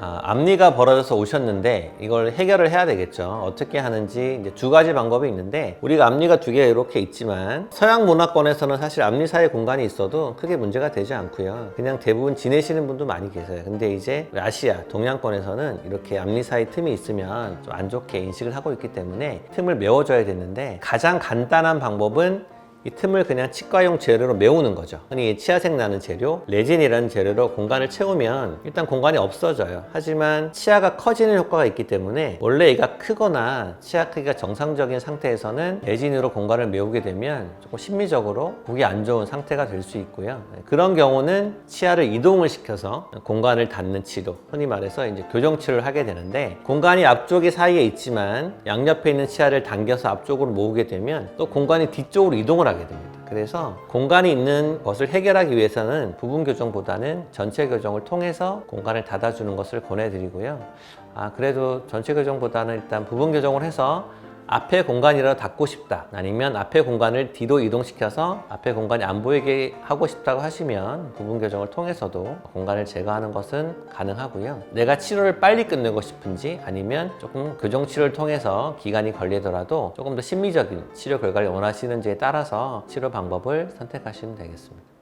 아, 앞니가 벌어져서 오셨는데 이걸 해결을 해야 되겠죠. 어떻게 하는지 이제 두 가지 방법이 있는데 우리가 앞니가 두 개 이렇게 있지만 서양 문화권에서는 사실 앞니 사이 공간이 있어도 크게 문제가 되지 않고요. 그냥 대부분 지내시는 분도 많이 계세요. 근데 이제 아시아 동양권에서는 이렇게 앞니 사이 틈이 있으면 좀 안 좋게 인식을 하고 있기 때문에 틈을 메워줘야 되는데 가장 간단한 방법은 이 틈을 그냥 치과용 재료로 메우는 거죠. 흔히 치아색 나는 재료, 레진이라는 재료로 공간을 채우면 일단 공간이 없어져요. 하지만 치아가 커지는 효과가 있기 때문에 원래 얘가 크거나 치아 크기가 정상적인 상태에서는 레진으로 공간을 메우게 되면 조금 심미적으로 보기 안 좋은 상태가 될 수 있고요. 그런 경우는 치아를 이동을 시켜서 공간을 닫는 치료, 흔히 말해서 이제 교정 치료를 하게 되는데 공간이 앞쪽이 사이에 있지만 양옆에 있는 치아를 당겨서 앞쪽으로 모으게 되면 또 공간이 뒤쪽으로 이동을 하게 됩니다. 그래서 공간이 있는 것을 해결하기 위해서는 부분 교정보다는 전체 교정을 통해서 공간을 닫아주는 것을 권해드리고요. 아, 그래도 전체 교정보다는 일단 부분 교정을 해서 앞에 공간이라도 닫고 싶다. 아니면 앞에 공간을 뒤로 이동시켜서 앞에 공간이 안 보이게 하고 싶다고 하시면 부분 교정을 통해서도 공간을 제거하는 것은 가능하고요. 내가 치료를 빨리 끝내고 싶은지 아니면 조금 교정 치료를 통해서 기간이 걸리더라도 조금 더 심미적인 치료 결과를 원하시는지에 따라서 치료 방법을 선택하시면 되겠습니다.